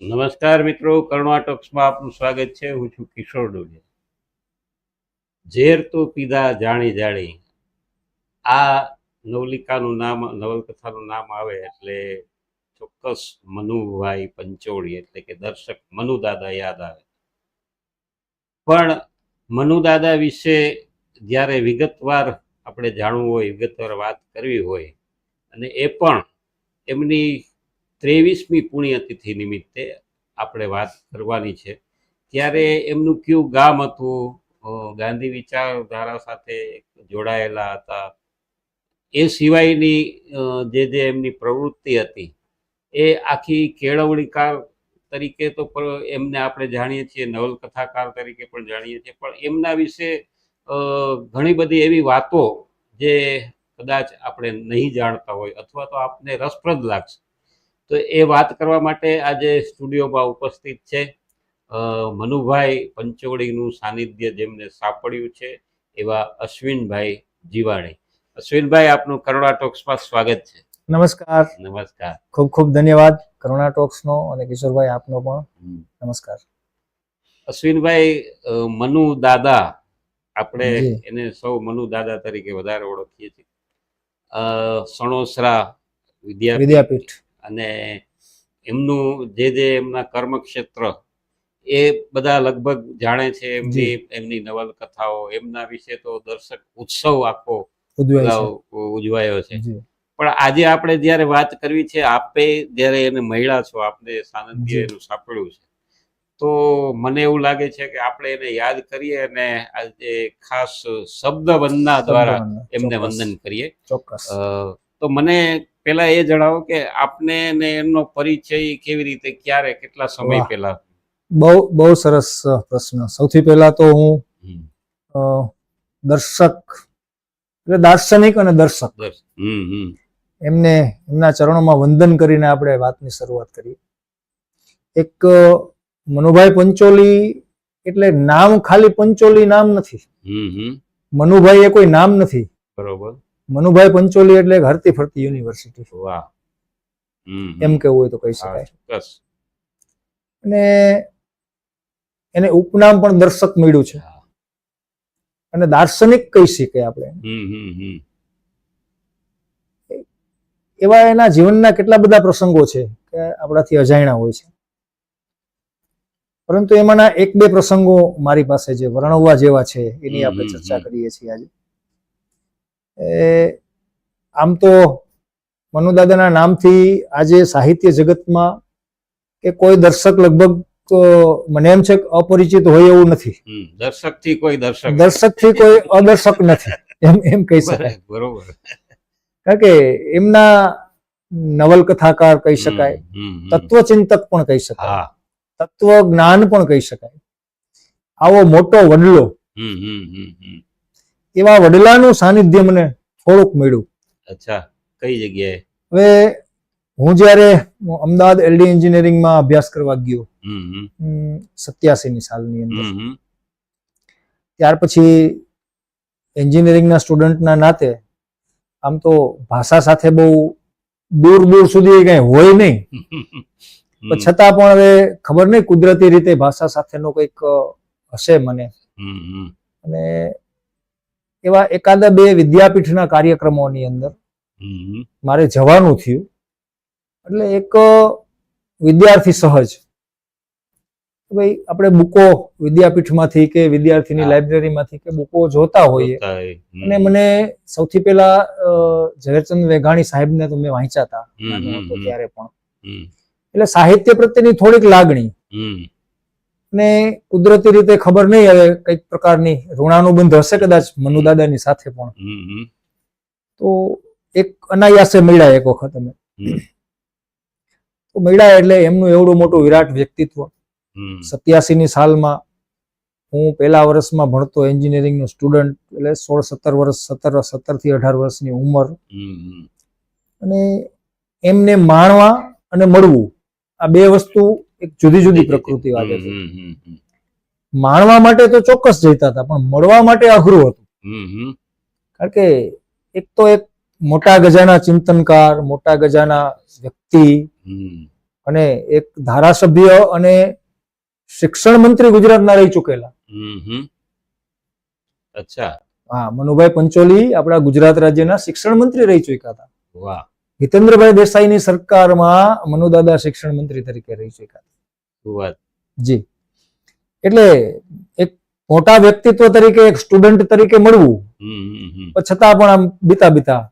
નમસ્કાર મિત્રો, કરુણા ટોક્સમાં આપનું સ્વાગત છે. હું છું કિશોર ડોડિયા. ઝેર તો પીધા જાણી જાણી. આ નવલિકાનું નામ, નવલકથાનું નામ આવે એટલે ચોક્કસ મનુભાઈ પંચોળી, એટલે કે દર્શક મનુદાદા યાદ આવે. પણ મનુદાદા વિશે જ્યારે વિગતવાર આપણે જાણવું હોય, વિગતવાર વાત કરવી હોય, અને એ પણ એમની ત્રેવીસમી પુણ્યતિથિ નિમિત્તે આપણે વાત કરવાની છે. ત્યારે એમનું કયું ગામ હતું? ગાંધી વિચારધારા સાથે જોડાયેલા હતા. એ સિવાયની જે જે એમની પ્રવૃત્તિ હતી, એ આખી કેળવણીકાર તરીકે તો એમને આપણે જાણીએ છીએ, નવલકથાકાર તરીકે પણ જાણીએ છીએ. પણ એમના વિશે ઘણી બધી એવી વાતો જે કદાચ આપણે નહીં જાણતા હોય અથવા તો આપને રસપ્રદ લાગશે. તો એ વાત કરવા માટે આજે સ્ટુડિયોમાં ઉપસ્થિત છે મનુભાઈ પંચોળીનું સાનિધ્ય જેમને સાંપડ્યું છે એવા અશ્વિનભાઈ જીવાણી. અશ્વિનભાઈ આપનું કરુણા ટોક્સમાં સ્વાગત છે. નમસ્કાર. નમસ્કાર. ખૂબ ખૂબ ધન્યવાદ કરુણા ટોક્સનો અને કિશોરભાઈ આપનો પણ. નમસ્કાર. અશ્વિનભાઈ મનુ દાદા આપણે એને સૌ મનુ દાદા તરીકે વધારે ઓળખીએ છીએ. સણોસરા વિદ્યા વિદ્યાપીઠ. અને એમનું જે જે એમના કર્મક્ષેત્ર એ બધા લગભગ જાણે છે એમની એમની નવલકથાઓ એમના વિશે તો દર્શક ઉત્સવ આખો ઉજવાયો છે. પણ આજે આપણે જ્યારે વાત કરવી છે આપે જ્યારે એને મહિલા છો આપને સાનિધ્ય એનું સાંપડ્યું છે તો મને એવું લાગે છે કે આપણે એને યાદ કરીએ અને આજે ખાસ શબ્દ વંદના દ્વારા એમને વંદન કરીએ. ચોક્કસ. તો મને પેલા એ જણાવો કે આપને ને એમનો પરિચય કેવી રીતે ક્યારે કેટલા સમય પહેલા? બહુ બહુ સરસ પ્રશ્ન. સૌથી પહેલા તો હું દર્શક એટલે દાર્શનિક અને દર્શક. એમને એમના ચરણોમાં વંદન કરીને આપણે વાતની શરૂઆત કરીએ એક મનુભાઈ પંચોલી એટલે નામ ખાલી પંચોલી નામ નથી. મનુભાઈ એ કોઈ નામ નથી. બરોબર. મનુભાઈ પંચોલી એટલે એક હરતી ફરતી યુનિવર્સિટી વાહ. એમ કેવું હોય તો કહી શકાય. અને એને ઉપનામ પણ દર્શક મળ્યું છે. અને દાર્શનિક કહી શકીએ આપણે એવા એના જીવનના કેટલા બધા પ્રસંગો છે કે આપણાથી અજાણ્યા હોય છે. પરંતુ એમાંના એક બે પ્રસંગો મારી પાસે જે વર્ણવવા જેવા છે એની આપણે ચર્ચા કરીએ છીએ આજે. આમ તો મનુદાદાના નામથી આજે સાહિત્ય જગતમાં કે કોઈ દર્શક લગભગ તો મને એમ છે કે અપરિચિત હોય એવું નથી. દર્શકથી કોઈ દર્શક દર્શકથી કોઈ અદર્શક નથી એમ એમ કહી શકાય. બરોબર કારણ કે એમના નવલકથાકાર કહી શકાય. તત્વચિંતક પણ કહી શકાય હા. તત્વ જ્ઞાન પણ કહી શકાય. આવો મોટો વડલો એવા વડલાનું સાનિધ્ય મને થોડુંક મળ્યું. અચ્છા કઈ જગ્યાએ? હવે હું જ્યારે અમદાવાદ એલડી એન્જિનિયરિંગમાં અભ્યાસ કરવા ગયો સત્યાસી ની સાલની અંદર. ત્યાર પછી એન્જિનિયરિંગના સ્ટુડન્ટના નાતે આમ તો ભાષા સાથે બહુ દૂર દૂર સુધી કઈ હોય નહીં. પણ છતાં પણ હવે ખબર નહીં કુદરતી રીતે ભાષા સાથેનો કંઈક હશે મને. અને એવા એકાદા બે વિદ્યાપીઠના કાર્યક્રમોની અંદર મારે જવાનું થયું. એટલે એક વિદ્યાર્થી સહજ. ભાઈ આપણે બુકો વિદ્યાપીઠમાંથી કે વિદ્યાર્થીની લાઇબ્રેરીમાંથી કે બુકો જોતા હોઈએ. અને મને સૌથી પહેલા ઝવેરચંદ વેઘાણી સાહેબને તો મેં વાંચ્યા હતા. ત્યારે પણ. એટલે સાહિત્ય પ્રત્યેની થોડીક લાગણી. ને કુદરતી રીતે ખબર નહીં હવે કંઈક પ્રકારની ઋણાનુબંધ હશે કદાચ મનુદાદાની સાથે પણ. તો એક અનાયાસે મળ્યા એક વખત અમે. તો મળ્યા એટલે એમનું એવડું મોટું વિરાટ વ્યક્તિત્વ. સત્યાસી ની સાલમાં હું પહેલા વર્ષમાં ભણતો એન્જિનિયરિંગ નો સ્ટુડન્ટ એટલે સોળ સત્તર વર્ષ સત્તર સત્તરથી અઢાર વર્ષની ઉંમર. અને એમને માણવા અને મળવું. આ બે વસ્તુ એક જુદી જુદી પ્રકૃતિ વાગે છે. માણવા માટે તો ચોક્કસ જઈતા હતા પણ મળવા માટે અઘરું હતું. કારણ કે એક તો એક મોટા ગજાના ચિંતનકાર મોટા ગજાના વ્યક્તિ અને એક ધારાસભ્ય અને શિક્ષણ મંત્રી ગુજરાતના રહી ચૂકેલા. હમ હમ. અચ્છા. હા મનુભાઈ પંચોલી આપણા ગુજરાત રાજ્યના શિક્ષણ મંત્રી રહી ચૂક્યા હતા. વાહ. હિતેન્દ્રભાઈ દેસાઈની સરકારમાં મનુદાદા શિક્ષણ મંત્રી તરીકે રહી ચૂક્યા હતા શું વાત જી. એટલે એક મોટા વ્યક્તિત્વ તરીકે એક સ્ટુડન્ટ તરીકે મળવું પણ છતાં પણ આમ બીતા બીતા.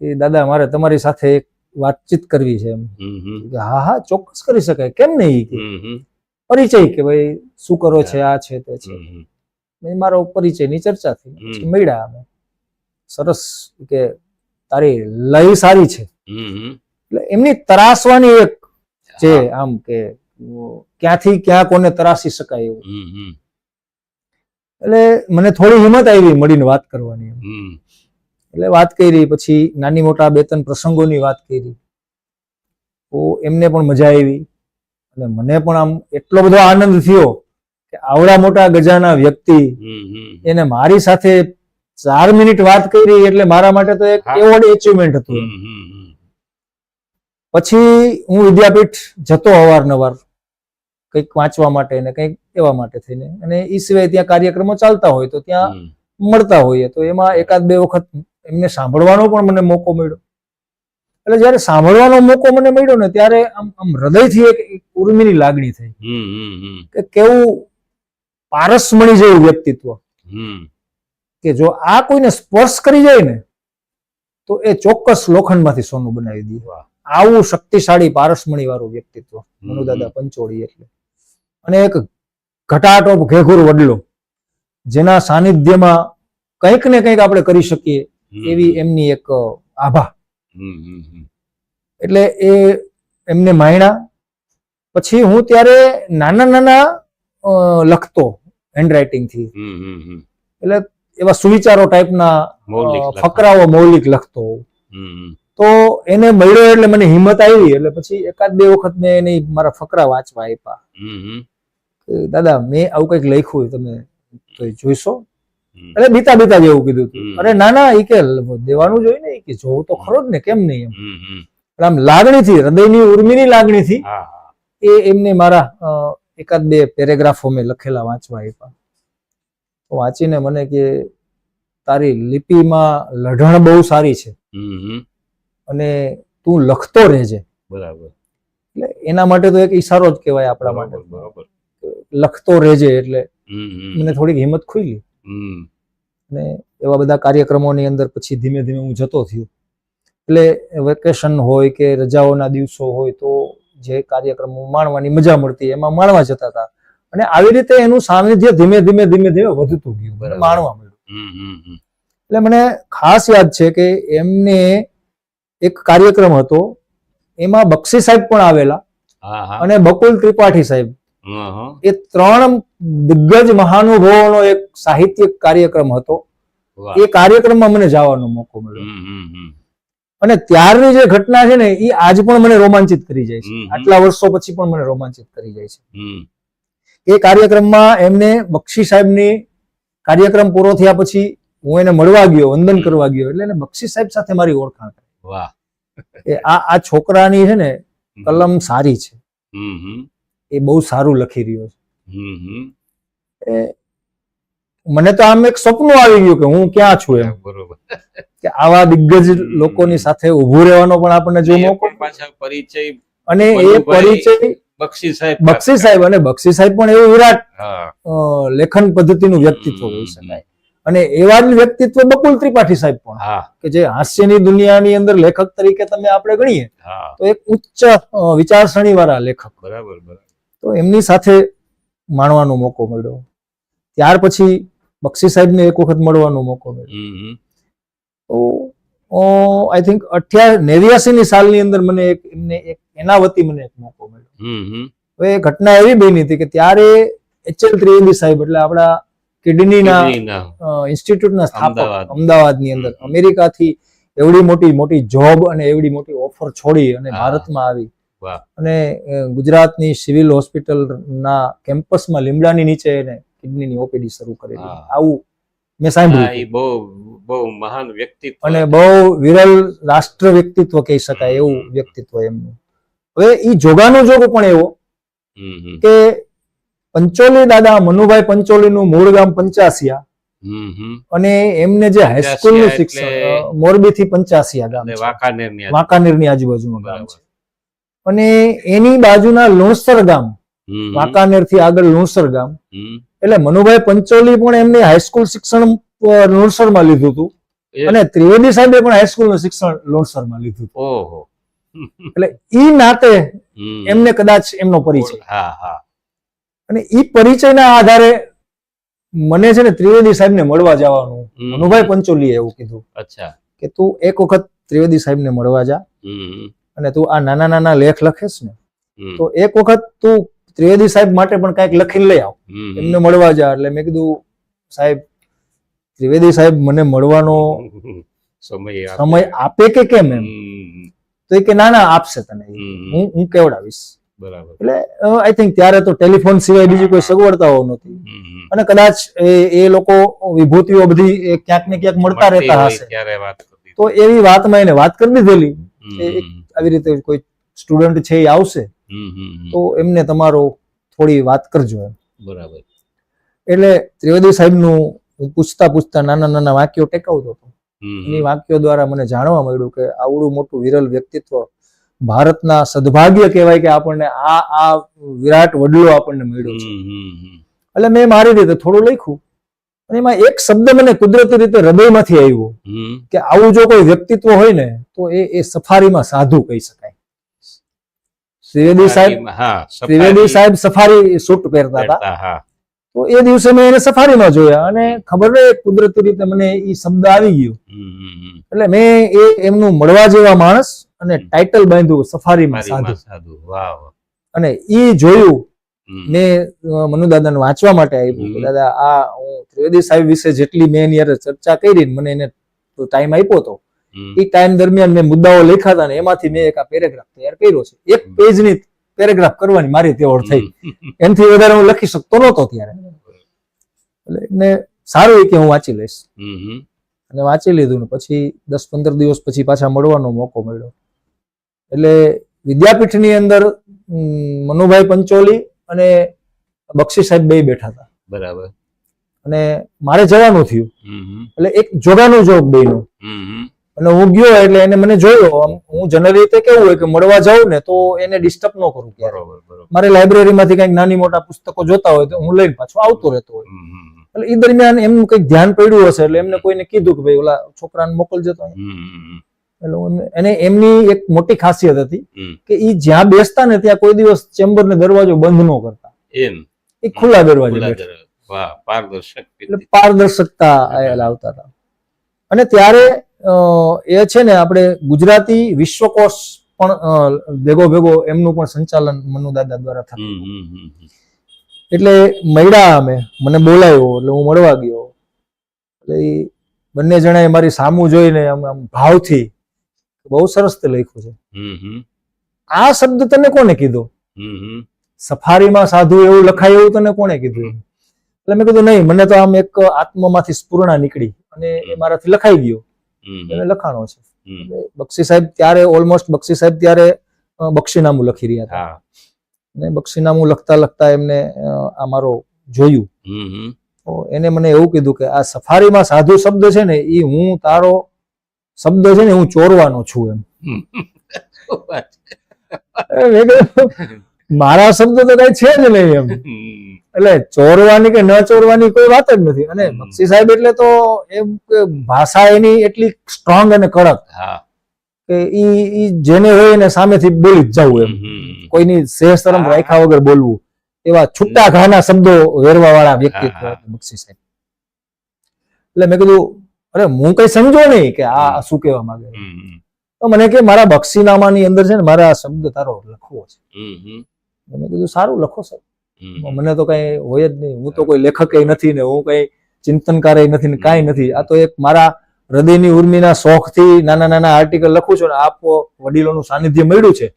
એ દાદા મારે તમારી સાથે એક વાતચીત કરવી છે એમ. હમ હમ. કે હા હા ચોક્કસ કરી શકાય. કેમ નહીં પરિચય કે ભાઈ શું કરો છે આ છે તે છે. મારો પરિચયની ચર્ચા થઈ. મળ્યા અમે. સરસ કે તારી લય સારી છે. એટલે એમની તરાસવાની એક છે આમ કે ક્યાંથી ક્યાં કોને તરાસી શકાય એવું. એટલે મને થોડી હિંમત આવી મળીને વાત કરવાની. એટલે વાત કરી પછી નાની મોટા બે ત્રણ પ્રસંગોની વાત કરી. તો એમને પણ મજા આવી. અને મને પણ આમ એટલો બધો આનંદ થયો કે આવડા મોટા ગજાના વ્યક્તિ એને મારી સાથે ચાર મિનિટ વાત કરી એટલે મારા માટે તો એક એવોર્ડ એચિવમેન્ટ હતું. પછી હું વિદ્યાપીઠ જતો અવારનવાર કંઈક વાંચવા માટે ને કંઈક એવા માટે થઈને. અને એ સિવાય ત્યાં કાર્યક્રમો ચાલતા હોય તો ત્યાં મળતા હોઈએ તો એમાં એકાદ બે વખત એમને સાંભળવાનો પણ મને મોકો મળ્યો. એટલે જયારે સાંભળવાનો મોકો મને મળ્યો ને ત્યારે આમ આમ હૃદયથી એક ઉર્મિની લાગણી થઈ. કે કેવું પારસમણી જેવું વ્યક્તિત્વ. કે જો આ કોઈને સ્પર્શ કરી જાય ને તો એ ચોક્કસ લોખંડમાંથી સોનું બનાવી દે. આવું શક્તિશાળી પારસમણી વાળું વ્યક્તિત્વ મનુદાદા પંચોળી એટલે. અને એક ઘટાટોપ ઘેઘુર વડલો જેના સાનિધ્યમાં કંઈક ને કંઈક આપણે કરી શકીએ એવી એમની એક આભા. એટલે એ એમને માયણા પછી હું ત્યારે નાના નાના લખતો હેન્ડરાઇટિંગથી હમ હમ. એટલે એવા સુવિચારો ટાઈપના. ફકરાઓ મૌલિક લખતો હોઉં. તો એને મળ્યો એટલે મને હિંમત આવી એટલે પછી એકાદ બે વખત મેં એની મારા ફકરા વાંચવા આપ્યા દાદા મેં આવું કંઈક લખ્યું તમે તો જોઈશો? એટલે બીતા બીતા જેવું કીધું હતું. અરે ના ના એ કે દેવાનું જોઈએ ને કે જોવું તો ખરો જ ને કેમ નહીં એમ? આમ લાગણીથી હૃદયની ઉર્મિની લાગણીથી એ એમને મારા એકાદ બે પેરેગ્રાફો મેં લખેલા વાંચવા આપ્યા વાંચીને મને કે તારી લિપિમાં લઢણ બહુ સારી છે. અને તું લખતો રહેજે. બરાબર. એટલે એના માટે તો એક ઈશારો જ કહેવાય આપણા માટે. બરાબર. લખતો રહેજે એટલે મને થોડીક હિંમત ખુલી અને એવા બધા કાર્યક્રમોની અંદર પછી ધીમે ધીમે હું જતો થયો. એટલે વેકેશન હોય કે રજાઓના દિવસો હોય તો જે કાર્યક્રમો માણવાની મજા મળતી એમાં માણવા જતા હતા. અને આવી રીતે એનું સાનિધ્ય ધીમે ધીમે ધીમે ધીમે વધતું ગયું માણવા મળ્યું. એટલે મને ખાસ યાદ છે કે એમને એક કાર્યક્રમ હતો એમાં બક્ષી સાહેબ પણ આવેલા અને બકુલ ત્રિપાઠી સાહેબ. એ ત્રણ દિગ્ગજ મહાનુભાવોનો એક સાહિત્યિક કાર્યક્રમ હતો. એ કાર્યક્રમમાં મને જવાનો મોકો મળ્યો. અને ત્યારની જે ઘટના છે ને એ આજ પણ મને રોમાંચિત કરી જાય છે. આટલા વર્ષો પછી પણ મને રોમાંચિત કરી જાય છે. એ કાર્યક્રમમાં એમને બક્ષી સાહેબની કાર્યક્રમ પૂરો થયા પછી હું એને મળવા ગયો વંદન કરવા ગયો એટલે એને બક્ષી સાહેબ સાથે મારી ઓળખાણ કરી. વાહ. આ આ છોકરાની છે ને કલમ સારી છે. એ બહુ સારું લખી રહ્યો છે. એ મને તો આમ એક સપનું આવી ગયું કે હું ક્યાં છું એમ. બરોબર. કે આવા દિગ્ગજ લોકોની સાથે ઉભું રહેવાનો પણ આપણને જો મોકો પાછા પરિચય અને એ પરિચય બક્ષી સાહેબ બક્ષી સાહેબ અને બક્ષી સાહેબ પણ એવું વિરાટ લેખન પદ્ધતિનું વ્યક્તિત્વ હોઈ શકાય. અને એવા જ વ્યક્તિત્વ બકુલ ત્રિપાઠી સાહેબ પણ. કે જે હાસ્યની દુનિયાની અંદર લેખક તરીકે તમે આપણે ગણીએ તો એક ઉચ્ચ વિચારસરણી વાળા લેખક. બરાબર બરાબર. તો એમની સાથે માણવાનો મોકો મળ્યો. ત્યાર પછી બક્ષી સાહેબને એક વખત મળવાનો મોકો મળ્યો. તો આઈ થિંક અઠ્યા નેવ્યાસી ની સાલની અંદર મને એક એમને એક એના વતી મને એક મોકો મળ્યો. હવે ઘટના એવી બની હતી કે ત્યારે એચએલ ત્રિવેદી સાહેબ એટલે આપણા કિડનીના. ઇન્સ્ટિટ્યૂટના સ્થાપક અમદાવાદ. અમદાવાદની અંદર. અમેરિકાથી એવડી મોટી મોટી જોબ અને એવડી મોટી ઓફર છોડી અને. ભારતમાં આવી. અને ગુજરાતની સિવિલ હોસ્પિટલના કેમ્પસમાં લીમડાની નીચે એને કિડનીની ઓપીડી શરૂ કરેલી. આવું મેં સાંભળ્યું બહુ બહુ મહાન વ્યક્તિત્વ અને બહુ વિરલ રાષ્ટ્ર વ્યક્તિત્વ કહી શકાય એવું વ્યક્તિત્વ એમનું. હવે એ જોગાનો જોગ પણ એવો કે પંચોલી દાદા મનુભાઈ પંચોલી નું મૂળ ગામ પંચાસિયા અને એમને જે હાઈસ્કૂલનું પંચાસિયા શિક્ષણ મોરબી થી પંચાસિયા ગામ અને છે. વાંકાનેરની આ- ગામ છે. અને એની બાજુના લુણસર ગામ વાંકાનેરથી આગળ લુણસર ગામ. એટલે મનુભાઈ પંચોલી પણ એમની હાઈસ્કૂલ શિક્ષણ લુણસરમાં લીધું હતું. અને ત્રિવેદી સાહેબે પણ હાઈસ્કૂલનું શિક્ષણ લુણસરમાં લીધું હતું. ઓહો. એટલે ઈ નાતે એમને કદાચ એમનો પરિચય. હા હા. અને ઈ પરિચયના આધારે મને છે ને ત્રિવેદી સાહેબને મળવા જવાનું. મનુભાઈ પંચોલીએ એવું કીધું અચ્છા. કે તું એક વખત ત્રિવેદી સાહેબને મળવા જા. અને તું આ નાના નાના લેખ લખેશ ને તો એક વખત તું ત્રિવેદી સાહેબ માટે પણ કાંઈક લખીને લઈ આવ. એમને મળવા જા. એટલે મેં કીધું સાહેબ ત્રિવેદી સાહેબ મને મળવાનો સમય. સમય આપે કે કેમ એમ. તો એ કે ના ના આપશે તને. હું હું કેવડાવીશ? બરાબર. એટલે આઈ થિંક ત્યારે તો ટેલિફોન સિવાય બીજી કોઈ સગવડતાઓ નહોતી. અને કદાચ એ લોકો વિભૂતિઓ બધી ક્યાંક ને ક્યાંક મળતા રહેતા હશે. તો એવી વાતમાં એને વાત કરી દીધેલી. આવી રીતે કોઈ સ્ટુડન્ટ છે એ આવશે. તો એમને તમારો થોડી વાત કરજો એમ. બરાબર. એટલે ત્રિવેદી સાહેબનું હું પૂછતા પૂછતા નાના નાના વાક્યો ટેકાવતો હતો. એની વાક્યો દ્વારા મને જાણવા મળ્યું કે આવડું મોટું વિરલ વ્યક્તિત્વ ભારતના સદભાગ્ય કહેવાય કે આપણને આ આ વિરાટ વડલો આપણને મળ્યો છે. એટલે મેં મારી રીતે થોડું લખ્યું અને એમાં એક શબ્દ મને કુદરતી રીતે હૃદયમાંથી આવ્યો કે આવું જો કોઈ વ્યક્તિત્વ હોય ને તો એ એ સફારીમાં સાધુ કહી શકાય. ત્રિવેદી સાહેબ હા ત્રિવેદી સાહેબ સફારી સૂટ પહેરતા હતા. તો એ દિવસે મેં એને સફારીમાં જોયા અને ખબર નહીં કુદરતી રીતે મને એ શબ્દ આવી ગયો. એટલે મેં એ એમનું મળવા જેવા માણસ અને ટાઇટલ બાંધ્યું સફારીમાં સાધુ. અને એ જોયું. મેં અ, મનુ દાદાને વાંચવા માટે આપ્યું દાદા આ હું ત્રિવેદી સાહેબ વિશે જેટલી મેં એની ચર્ચા કરી ને મને એને ટાઈમ આપ્યો હતો એ ટાઈમ દરમિયાન મેં મુદ્દાઓ લખ્યા હતા ને એમાંથી મેં એક આ પેરેગ્રાફ તૈયાર કર્યો છે. એક પેજની પેરેગ્રાફ કરવાની મારી તેવડ થઈ. એમથી વધારે હું લખી શકતો નહોતો ત્યારે. એટલે એમને સારું એ કે હું વાંચી લઈશ. અને વાંચી લીધું ને પછી દસ પંદર દિવસ પછી પાછા મળવાનો મોકો મળ્યો. એટલે વિદ્યાપીઠની અંદર મનુભાઈ પંચોલી અને બક્ષી સાહેબ બે બેઠા હતા. બરાબર. અને મારે જવાનું થયું. એટલે એક જોગાનું જોગ બેનો. અને હું ગયો એટલે એને મને જોયો. હું જનરલી રીતે કેવું હોય કે મળવા જાઉં ને તો એને ડિસ્ટર્બ ન કરું ક્યારે બરોબર બરોબર. મારે લાઇબ્રેરીમાંથી કંઈક નાની મોટા પુસ્તકો જોતા હોય તો હું લઈને પાછો આવતો રહેતો હોય. એટલે એ દરમિયાન એમનું કંઈક ધ્યાન પડ્યું હશે એટલે એમને કોઈને કીધું કે ભાઈ ઓલા છોકરાને મોકલજો તો. એને એમની એક મોટી ખાસિયત હતી કે એ જ્યાં બેસતા ને ત્યાં કોઈ દિવસ ચેમ્બર ને દરવાજો બંધ ન કરતા. એમ. એ ખુલ્લા દરવાજે. પારદર્શક એટલે પારદર્શકતા લાવતા હતા. અને ત્યારે એ છે ને આપણે ગુજરાતી વિશ્વકોશ પણ ભેગો ભેગો એમનું પણ સંચાલન મનુદાદા દ્વારા થતું. એટલે મળ્યા અમે. મને બોલાવ્યો એટલે હું મળવા ગયો. એટલે એ બંને જણાએ મારી સામું જોઈને આમ આમ ભાવથી બહુ સરસ તે લખ્યું છે. આ શબ્દ તને કોને કીધો. સફારીમાં સાધુ એવું લખાય એવું તને કોને કીધું? એટલે મેં કીધું નહીં મને તો આમ એક આત્મામાંથી સ્પૂર્ણા નીકળી અને એ મારાથી લખાઈ ગયો. એને લખાણો છે. બક્ષી સાહેબ ત્યારે ઓલમોસ્ટ બક્ષી સાહેબ ત્યારે બક્ષીનામું લખી રહ્યા હતા. અને બક્ષીનામું લખતા લખતા એમને અમારો આ મારો જોયું. તો એને મને એવું કીધું કે આ સફારીમાં સાધુ શબ્દ છે ને એ હું તારો શબ્દ છે ને હું ચોરવાનો છું એમ. મારા શબ્દ તો કઈ છે જ નહીં એમ. એટલે ચોરવાની કે ન ચોરવાની કોઈ વાત જ નથી. અને બક્ષી સાહેબ એટલે તો એમ કે ભાષા એની એટલી સ્ટ્રોંગ અને કડક હા. કે ઈ જેને હોય એને સામેથી બોલી જ જવું એમ. કોઈની સેહ શરમ રાખ્યા વગર બોલવું એવા છૂટા ઘાના શબ્દો વેરવા વાળા વ્યક્તિત્વ બક્ષી સાહેબ. એટલે મેં કીધું અરે હું કઈ સમજો નહીં કે આ શું કહેવા માંગે તો મને કે મારા બક્ષીનામાની અંદર છે ને મારા શબ્દ તારો લખવો છે. મેં કીધું સારું લખો સાહેબ. મને તો કઈ હોય જ નહીં. હું તો કોઈ લેખક નથી ને હું કઈ ચિંતનકાર નથી ને કાંઈ નથી. આ તો એક મારા હૃદયની ઉર્મિના શોખથી નાના નાના આર્ટિકલ લખું છું ને આપ વડીલોનું સાનિધ્ય મળ્યું છે.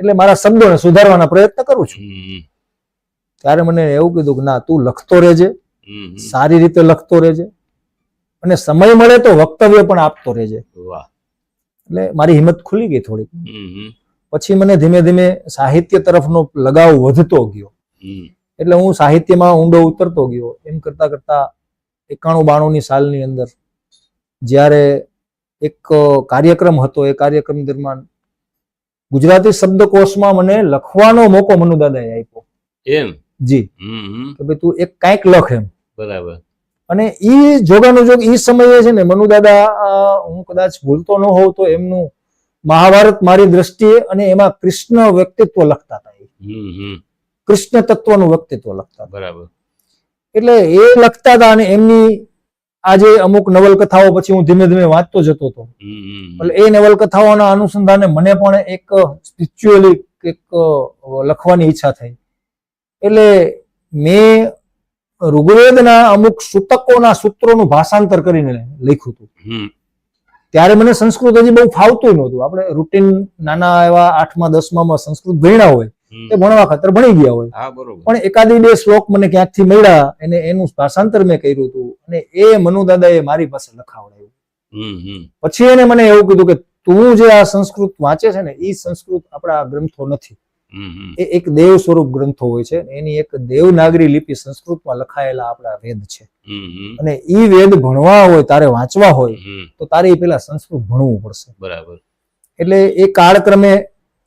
એટલે મારા શબ્દોને સુધારવાના પ્રયત્ન કરું છું. ત્યારે મને એવું કીધું કે ના તું લખતો રહેજે. સારી રીતે લખતો રહેજે. અને સમય મળે તો વક્તવ્ય પણ આપતો રહેજે. એટલે મારી હિંમત ખુલી ગઈ થોડીક. પછી મને ધીમે ધીમે સાહિત્ય તરફનો લગાવ વધતો ગયો. એટલે હું સાહિત્યમાં ઊંડો ઉતરતો ગયો. એમ કરતા કરતા એકાણું બાણુંની સાલની અંદર જ્યારે એક કાર્યક્રમ હતો એ કાર્યક્રમ દરમિયાન ગુજરાતી શબ્દકોશમાં મને લખવાનો મોકો મનુદાદાએ આપ્યો. એમ? જી. કે ભાઈ તું એક કાંઈક લખ એમ. બરાબર. અને એ જોગાનુજોગ જોગ ઈ સમયે છે ને મનુદાદા હું કદાચ ભૂલતો ન હોઉં તો એમનું મહાભારત મારી દ્રષ્ટિએ અને એમાં કૃષ્ણ વ્યક્તિત્વ લખતા હતા એ. કૃષ્ણ તત્વનું વ્યક્તિત્વ લખતા બરાબર. એટલે એ લખતા હતા અને એમની આજે અમુક નવલકથાઓ પછી હું ધીમે ધીમે વાંચતો જતો હતો. એટલે એ નવલકથાઓના અનુસંધાને મને પણ એક સ્પિરિચ્યુઅલી એક લખવાની ઈચ્છા થઈ. એટલે મેં ઋગ્વેદના અમુક સૂતકોના સૂત્રોનું ભાષાંતર કરીને લખ્યું હતું. ત્યારે મને સંસ્કૃત હજી બહુ ફાવતું નહોતું. આપણે રૂટીન નાના એવા આઠમા દસમામાં સંસ્કૃત ભણ્યા હોય તે ભણવા ખાતર ભણી ગયા હોય. પણ એકાદી બે શ્લોક મને ક્યાંકથી મળ્યા અને એનું ભાષાંતર મેં કર્યું હતું. અને એ મનુ એ મારી પાસે લખાવડાવ્યું. પછી એને મને એવું કીધું કે તું જે આ સંસ્કૃત વાંચે છે ને એ સંસ્કૃત આપણા ગ્રંથો નથી. એ એક દેવ સ્વરૂપ ગ્રંથો હોય છે એની એક દેવનાગરી લિપિ સંસ્કૃતમાં લખાયેલા આપણા વેદ છે. અને ઈ વેદ ભણવા હોય તારે વાંચવા હોય તો તારે પેલા સંસ્કૃત ભણવું પડશે. બરાબર. એટલે એ કાળક્રમે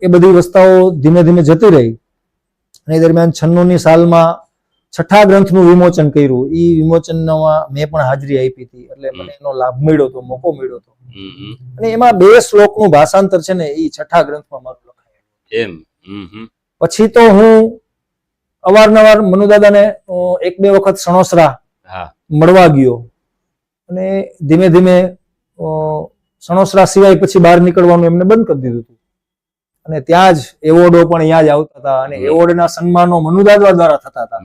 એ બધી વસ્તાઓ ધીમે ધીમે જતી રહી. અને એ દરમિયાન છન્નુની સાલમાં છઠ્ઠા ગ્રંથનું વિમોચન કર્યું. એ વિમોચનમાં મેં પણ હાજરી આપી હતી. એટલે મને એનો લાભ મળ્યો હતો મોકો મળ્યો હતો અને એમાં બે શ્લોકનું ભાષાંતર છે ને એ છઠ્ઠા ગ્રંથમાં મારું લખાયું એમ. પછી તો હું અવારનવાર મનુદાદાને એક બે વખત સણોસરા મળવા ગયો. અને ધીમે ધીમે સણોસરા સિવાય પછી બહાર નીકળવાનું એમને બંધ કરી દીધું હતું. અને ત્યાં જ એવોર્ડો પણ અહીંયા જ આવતા હતા અને. એવોર્ડના સન્માનો મનુદાદા દ્વારા થતા હતા.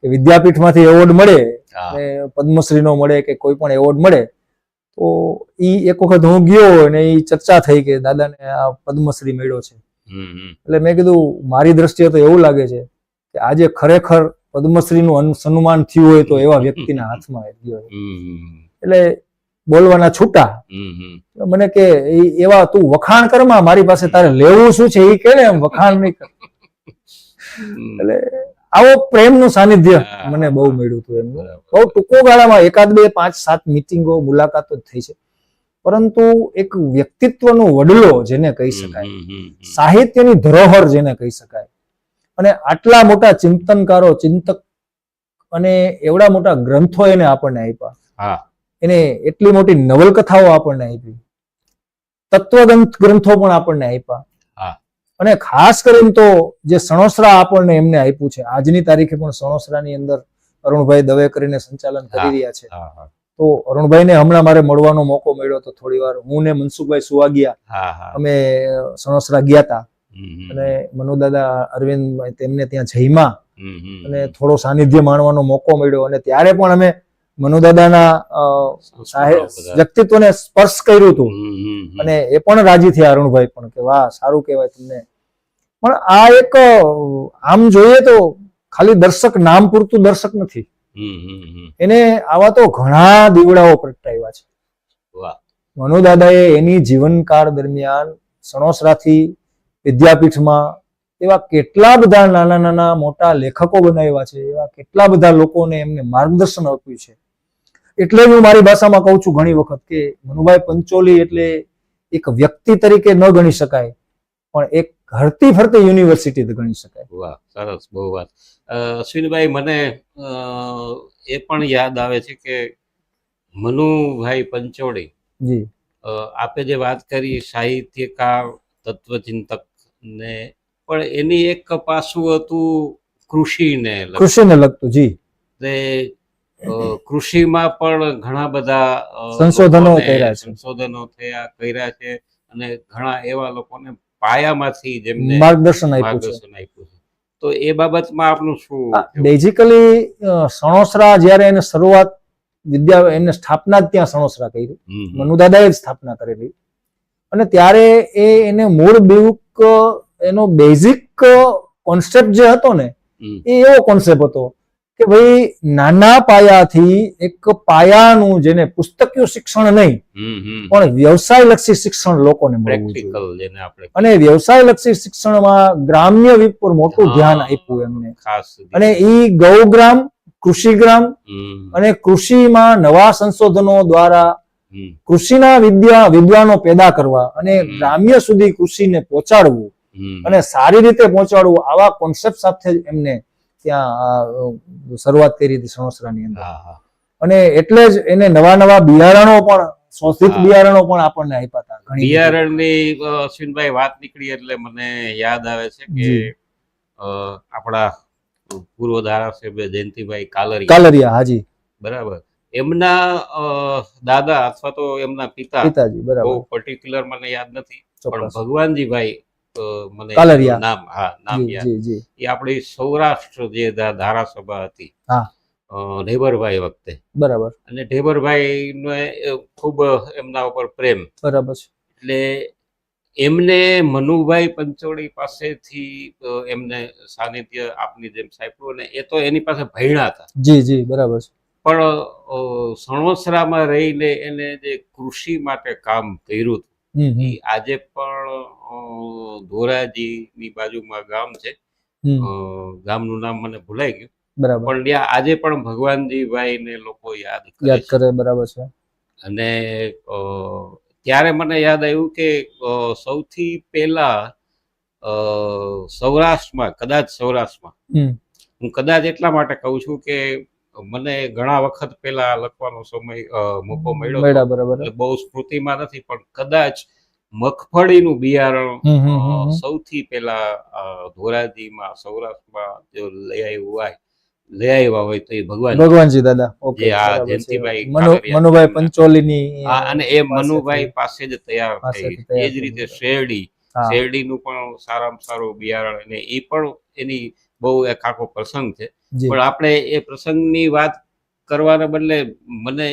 કે વિદ્યાપીઠમાંથી એવોર્ડ મળે પદ્મશ્રી નો પદ્મશ્રીનો મળે કે કોઈ પણ એવોર્ડ મળે તો ઈ એક વખત હું ગયો અને ઈ ચર્ચા થઈ કે દાદાને આ પદ્મશ્રી મળ્યો છે. એટલે મેં કીધું મારી દ્રષ્ટિએ તો એવું લાગે છે કે આજે ખરેખર પદ્મશ્રીનું નું સન્માન થયું હોય તો એવા વ્યક્તિના હાથમાં ગયો એટલે બોલવાના છૂટા. મને કે એવા તું વખાણ કરમાં મારી પાસે તારે લેવું શું છે એ કે ને એમ વખાણ નહીં કર. એટલે આવો પ્રેમનું સાનિધ્ય મને બહુ મળ્યું હતું એમનું. બહુ ટૂંકો ગાળામાં એકાદ બે પાંચ સાત મિટિંગો મુલાકાતો થઈ છે. પરંતુ એક વ્યક્તિત્વનો વડલો જેને કહી શકાય. સાહિત્યની ધરોહર જેને કહી શકાય અને આટલા મોટા ચિંતનકારો ચિંતક અને એવડા મોટા ગ્રંથો એને આપણને આપ્યા. હા. એને એટલી મોટી નવલકથાઓ આપણને આપી. તત્વગ્રંથ ગ્રંથો પણ આપણને આપ્યા. અને ખાસ કરીને તો જે સણોસરા આપણને એમને આપ્યું છે આજની તારીખે પણ સણોસરાની અંદર અરુણભાઈ દવે કરીને સંચાલન કરી રહ્યા છે. તો અરુણભાઈ અરુણભાઈને હમણાં મારે મળવાનો મોકો મળ્યો તો થોડી વાર હું ને મનસુખભાઈ સુવાગિયા અમે સણોસરા ગયા હતા. અને મનુદાદા અરવિંદ તેમને ત્યાં જઈમાં. અને થોડો સાનિધ્ય માણવાનો મોકો મળ્યો અને ત્યારે પણ અમે મનુદાદાના. વ્યક્તિત્વને સ્પર્શ કર્યું હતું. અને એ પણ રાજી થયા અરુણભાઈ પણ કે વાહ સારું કહેવાય તમને પણ આ એક આમ જોઈએ તો ખાલી દર્શક નામ પૂરતું દર્શક નથી. એને આવા તો ઘણા દીવડાઓ પ્રગટાવ્યા છે વાહ મનુદાદાએ એની જીવનકાળ દરમિયાન સણોસરાથી વિદ્યાપીઠમાં એવા કેટલા બધા નાના નાના મોટા લેખકો બનાવ્યા છે એવા કેટલા બધા લોકોને એમને માર્ગદર્શન આપ્યું છે એટલે જ હું મારી ભાષામાં કહું છું ઘણી વખત કે મનુભાઈ પંચોલી એટલે એક વ્યક્તિ તરીકે ન ગણી શકાય પણ એક હરતી ફરતી યુનિવર્સિટી ગણી શકાય. વાહ સરસ બહુ વાત. અશ્વિનભાઈ મને એ પણ યાદ આવે છે કે મનુભાઈ પંચોળી જી. આપે જે વાત કરી સાહિત્યકાર તત્વચિંતક ને પણ એની એક પાસું હતું કૃષિને. કૃષિને લગતું જી. કૃષિમાં પણ ઘણા બધા સંશોધનો કર્યા છે. સંશોધનો થયા કર્યા છે અને ઘણા એવા લોકોને પાયામાંથી જેમને માર્ગદર્શન આપ્યું છે. તો એ બાબતમાં આપનું શું બેઝિકલી સણોસરા જ્યારે એને શરૂઆત વિદ્યા એને સ્થાપના જ ત્યાં સણોસરા કરી. મનુદાદાએ જ સ્થાપના કરેલી. અને ત્યારે એ એને મૂળ બેઉક એનો બેઝિક કોન્સેપ્ટ જે હતો ને એ એવો કોન્સેપ્ટ હતો. કે ભાઈ નાના પાયાથી એક પાયાનું જેને પુસ્તકીય શિક્ષણ નહીં પણ વ્યવસાય લક્ષી શિક્ષણ લોકોને મળવું અને વ્યવસાય લક્ષી શિક્ષણમાં ગ્રામ્ય પર મોટું ધ્યાન આપ્યું એમને. અને ઈ ગૌગ્રામ કૃષિગ્રામ અને કૃષિમાં નવા સંશોધનો દ્વારા કૃષિના વિદ્યા વિદ્વાનો પેદા કરવા અને ગ્રામ્ય સુધી કૃષિને પહોંચાડવું અને સારી રીતે પહોંચાડવું આવા કોન્સેપ્ટ સાથે એમને ત્યાં શરૂઆત કરી હતી સણોસરાની અંદર. અને એટલે જ એને નવા નવા બિયારણો પણ શોષિત બિયારણો પણ આપણને આપ્યા હતા બિયારણની અશ્વિનભાઈ વાત નીકળી એટલે મને યાદ આવે છે કે આપણા પૂર્વ ધારાસભ્ય જયંતિભાઈ કાલરિયા. કાલરિયા હાજી. બરાબર. એમના દાદા અથવા તો એમના પિતા પિતાજી બહુ બરાબર પર્ટિક્યુલર મને યાદ નથી પણ ભગવાનજીભાઈ મને કાલરિયા. નામ હા નામ યાદ. એ આપણી સૌરાષ્ટ્ર જે ધારાસભા હતી. હા. ઢેબરભાઈ વખતે. બરાબર. અને ઢેબરભાઈ નો ખૂબ એમના ઉપર પ્રેમ. બરાબર એટલે એમને મનુભાઈ પંચોળી પાસેથી એમને સાનિધ્ય આપની જેમ સાંપડ્યું અને એ તો એની પાસે ભૈણા હતા. જી જી બરાબર છે. પણ સણોસરામાં રહીને એને જે કૃષિ માટે કામ કર્યું હતું એ આજે પણ ધોરાજી ધોરાજીની બાજુમાં ગામ છે. ગામનું નામ મને ભૂલાઈ ગયું. બરાબર. પણ ત્યાં આજે પણ ભગવાનજીભાઈ ને લોકો યાદ યાદ કરે બરાબર છે. અને ત્યારે મને યાદ આવ્યું કે સૌથી પહેલા અ, સૌરાષ્ટ્રમાં કદાચ સૌરાષ્ટ્રમાં. હું કદાચ એટલા માટે કહું છું કે મને ઘણા વખત પહેલા લખવાનો સમય મોકો મળ્યો બરાબર. બહુ સ્મૃતિમાં નથી પણ કદાચ મગફળીનું બિયારણ. સૌથી પહેલા ધોરાજીમાં સૌરાષ્ટ્રમાં જો લઈ આવ્યું હોય લઈ આવ્યા હોય તો એ ભગવાન ભગવાનજી દાદા. ઓકે આ જયંતિભાઈ મનુભાઈ પંચોલીની અને એ મનુભાઈ પાસે જ તૈયાર થઈ. એ જ રીતે. શેરડી શેરડીનું પણ સારામાં સારું બિયારણ અને એ પણ એની બહુ એક આખો પ્રસંગ છે. પણ આપણે એ પ્રસંગની વાત કરવાના બદલે મને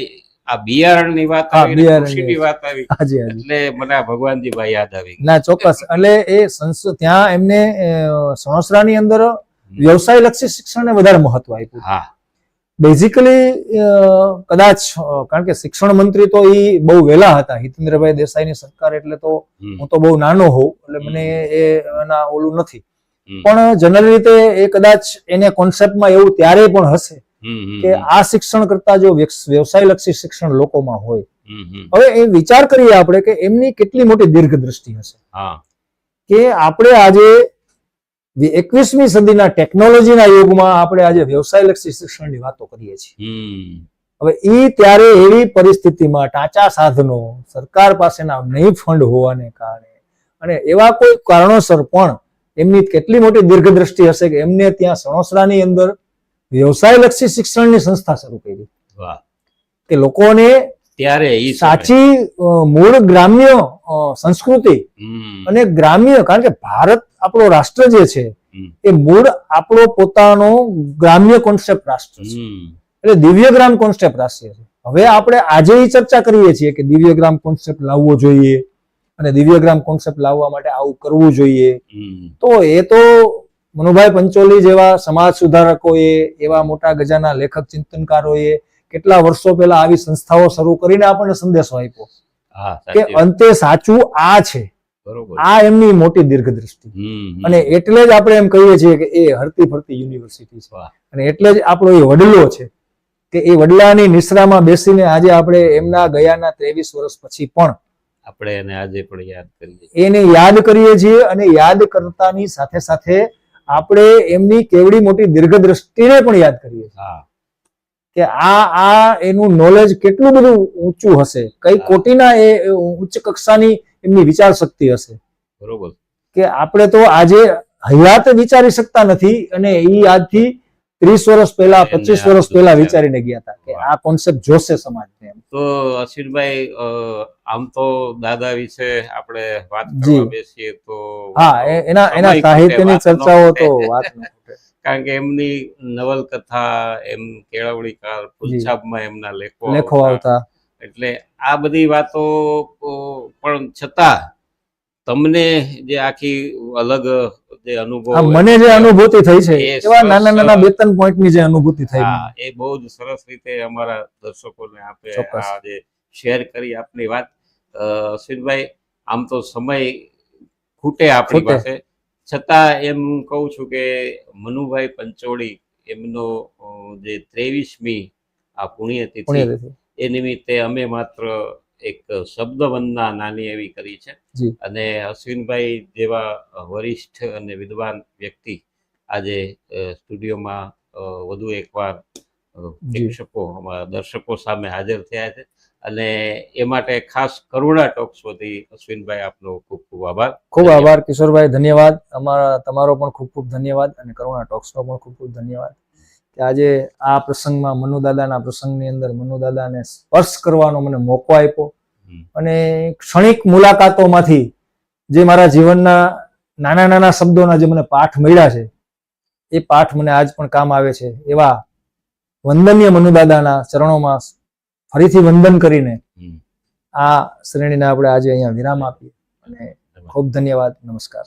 આ બિયારણની વાત આવી કૃષિની વાત આવી એટલે મને આ ભગવાનજીભાઈ યાદ આવી ના ચોક્કસ. એટલે એ સંસ ત્યાં એમને અ, સણોસરાની અંદર વ્યવસાય લક્ષી શિક્ષણને વધારે મહત્વ આપ્યું. હા. બેઝિકલી કદાચ કારણ કે શિક્ષણ મંત્રી તો એ બહુ વહેલા હતા. હિતેન્દ્રભાઈ દેસાઈની સરકાર એટલે તો હું તો બહુ નાનો હોઉં. એટલે મને એ એના ઓલું નથી. પણ જનરલ રીતે એ કદાચ એને કોન્સેપ્ટમાં એવું ત્યારે પણ હશે કે આ શિક્ષણ કરતા જો વ્યવસાયલક્ષી શિક્ષણ લોકોમાં હોય હવે એ વિચાર કરીએ આપણે કે એમની કેટલી મોટી દીર્ઘ દ્રષ્ટિ હશે કે આપણે આજે એકવીસમી સદીના ટેકનોલોજીના યુગમાં આપણે આજે વ્યવસાયલક્ષી શિક્ષણની વાતો કરીએ છીએ. હવે એ ત્યારે એવી પરિસ્થિતિમાં ટાંચા સાધનો સરકાર પાસેના નહીં ફંડ હોવાને કારણે અને એવા કોઈ કારણોસર પણ એમની કેટલી મોટી દીર્ઘદ્રષ્ટિ હશે કે એમને ત્યાં સણોસરાની અંદર વ્યવસાયલક્ષી શિક્ષણની સંસ્થા શરૂ કરી. કે લોકોને ત્યારે સાચી મૂળ ગ્રામ્ય સંસ્કૃતિ અને ગ્રામ્ય કારણ કે ભારત આપણો રાષ્ટ્ર જે છે એ મૂળ આપણો પોતાનો ગ્રામ્ય કોન્સેપ્ટ રાષ્ટ્ર છે. એટલે દિવ્યગ્રામ કોન્સેપ્ટ રાષ્ટ્ર છે. હવે આપણે આજે ચર્ચા કરીએ છીએ કે દિવ્યગ્રામ કોન્સેપ્ટ લાવવો જોઈએ. અને દિવ્યગ્રામ કોન્સેપ્ટ લાવવા માટે આવું કરવું જોઈએ. તો એ તો મનુભાઈ પંચોલી જેવા સમાજ સુધારકોએ એવા મોટા ગજાના લેખક ચિંતનકારોએ કેટલા વર્ષો પહેલા આવી સંસ્થાઓ શરૂ કરીને આપણને સંદેશો આપ્યો. કે અંતે સાચું આ છે. આ એમની મોટી દીર્ઘદ્રષ્ટિ. હમ, હમ. અને એટલે જ આપણે એમ કહીએ છીએ કે એ હરતી ફરતી યુનિવર્સિટી છે. અને એટલે જ આપણો એ વડલો છે કે એ વડલાની નિશ્રામાં બેસીને આજે આપણે એમના ગયાના ત્રેવીસ વર્ષ પછી પણ આપણે એને આજે પણ યાદ કરીએ એને યાદ કરીએ છીએ અને યાદ કરતાની સાથે સાથે આપણે એમની કેવડી મોટી દીર્ઘદ્રષ્ટિને પણ યાદ કરીએ છીએ. હા. કે આ આ એનું નોલેજ કેટલું બધું ઊંચું હશે? કઈ કોટીના એ એ ઉચ્ચ કક્ષાની એમની વિચાર શક્તિ હશે? બરોબર. કે આપણે તો આજે હયાત વિચારી શકતા નથી અને એ આજથી ત્રીસ વર્ષ પહેલા પચીસ વર્ષ પહેલા વિચારીને ગયા હતા કે આ કોન્સેપ્ટ જોશે સમાજને. તો અશ્વિનભાઈ આમ તો દાદા વિશે આપણે વાત. કરવા બેસીએ તો હા એના એના સાહિત્યની ચર્ચાઓ તો વાત ન કારણ કે એમની નવલકથા એમ કેળવણીકાર ફૂલછાપમાં એમના લેખો લેખો. આવતા એટલે આ બધી વાતો પણ છતાં તમને જે આખી અલગ જે અનુભવ મને જે અનુભૂતિ થઈ છે એવા નાના નાના બે ત્રણ પોઈન્ટની જે અનુભૂતિ થઈ. એ બહુ જ સરસ રીતે અમારા દર્શકોને આપે આ જે શેર કરી આપની વાત. અશ્વિનભાઈ આમ તો સમય ખૂટે આપણી. પાસે. છતાં એમ હું કહું છું કે મનુભાઈ પંચોળી એમનો જે ત્રેવીસમી આ પુણ્યતિથિ. એ નિમિત્તે અમે માત્ર એક શબ્દ વંદના નાની એવી કરી છે. અને અશ્વિનભાઈ જેવા વરિષ્ઠ અને વિદ્વાન વ્યક્તિ આજે સ્ટુડિયોમાં વધુ એકવાર. પ્રેક્ષકો અમારા દર્શકો સામે હાજર થયા છે. અને એ માટે ખાસ કરુણા ટોક્સ વતી અશ્વિનભાઈ આપનો ખૂબ ખૂબ આભાર. ખૂબ આભાર કિશોરભાઈ ધન્યવાદ. અમારા તમારો પણ ખૂબ ખૂબ ધન્યવાદ અને કરુણા ટોક્સનો પણ ખૂબ ખૂબ ધન્યવાદ. કે આજે આ પ્રસંગમાં મનુદાદાના પ્રસંગની અંદર મનુદાદાને સ્પર્શ કરવાનો મને મોકો આપ્યો. અને ક્ષણિક મુલાકાતોમાંથી જે મારા જીવનના નાના નાના શબ્દોના જે મને પાઠ મળ્યા છે એ પાઠ મને આજ પણ કામ આવે છે. એવા વંદનીય મનુદાદાના ચરણોમાં ફરીથી વંદન કરીને આ શ્રેણીને આપણે આજે અહીંયા વિરામ આપીએ. અને ખૂબ ધન્યવાદ. નમસ્કાર.